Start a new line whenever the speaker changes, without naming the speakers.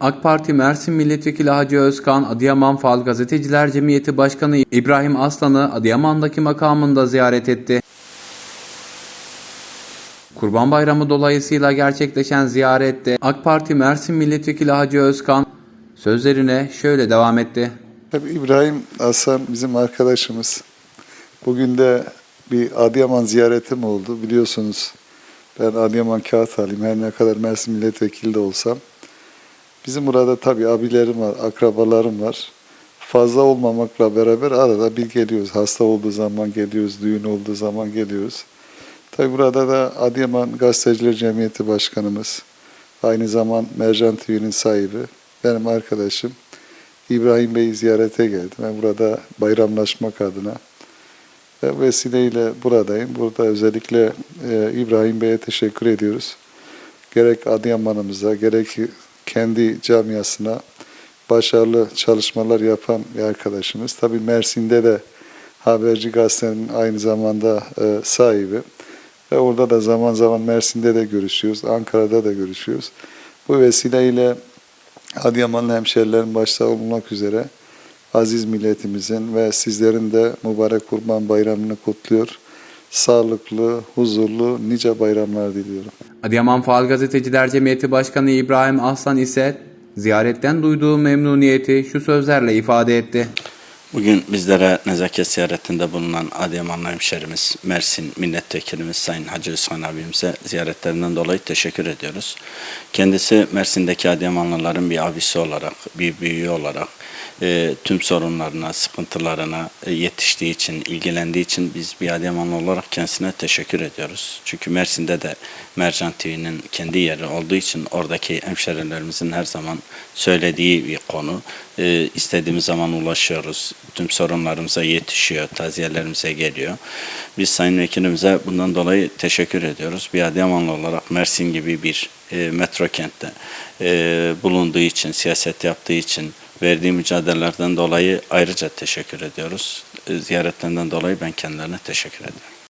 AK Parti Mersin Milletvekili Hacı Özkan, Adıyaman Fal Gazeteciler Cemiyeti Başkanı İbrahim Aslan'ı Adıyaman'daki makamında ziyaret etti. Kurban Bayramı dolayısıyla gerçekleşen ziyarette AK Parti Mersin Milletvekili Hacı Özkan sözlerine şöyle devam etti.
Tabii İbrahim Hasan bizim arkadaşımız. Bugün de bir Adıyaman ziyaretim oldu. Biliyorsunuz ben Adıyaman Kağıthane'yim. Her ne kadar Mersin milletvekili de olsam. Bizim burada tabii abilerim var, akrabalarım var. Fazla olmamakla beraber arada bir geliyoruz. Hasta olduğu zaman geliyoruz, düğün olduğu zaman geliyoruz. Tabii burada da Adıyaman Gazeteciler Cemiyeti Başkanımız, aynı zaman Mercan TV'nin sahibi, benim arkadaşım İbrahim Bey'i ziyarete geldim. Ben burada bayramlaşmak adına ve vesileyle buradayım. Burada özellikle e, İbrahim Bey'e teşekkür ediyoruz. Gerek Adıyaman'ımıza, gerek kendi camiasına başarılı çalışmalar yapan bir arkadaşımız. Tabii Mersin'de de Haberci Gazete'nin aynı zamanda e, sahibi. Ve orada da zaman zaman Mersin'de de görüşüyoruz, Ankara'da da görüşüyoruz. Bu vesileyle Adıyamanlı hemşerilerin başta olmak üzere aziz milletimizin ve sizlerin de mübarek Kurban Bayramı'nı kutluyor. Sağlıklı, huzurlu, nice bayramlar diliyorum.
Adıyaman Faal Gazeteciler Cemiyeti Başkanı İbrahim Aslan ise ziyaretten duyduğu memnuniyeti şu sözlerle ifade etti.
Bugün bizlere nezaket ziyaretinde bulunan Adıyamanlı hemşerimiz, Mersin milletvekilimiz Sayın Hacı Özkan abimize ziyaretlerinden dolayı teşekkür ediyoruz. Kendisi Mersin'deki Adıyamanlıların bir abisi olarak, bir büyüğü olarak e, tüm sorunlarına, sıkıntılarına e, yetiştiği için, ilgilendiği için biz bir Adıyamanlı olarak kendisine teşekkür ediyoruz. Çünkü Mersin'de de Mercan TV'nin kendi yeri olduğu için oradaki hemşerilerimizin her zaman söylediği bir konu. E, istediğimiz zaman ulaşıyoruz. Tüm sorunlarımıza yetişiyor, taziyelerimize geliyor. Biz Sayın Vekilimize bundan dolayı teşekkür ediyoruz. Bir Adıyamanlı olarak Mersin gibi bir e, metro kentte e, bulunduğu için, siyaset yaptığı için, verdiği mücadelelerden dolayı ayrıca teşekkür ediyoruz. Ziyaretlerinden dolayı ben kendilerine teşekkür ederim.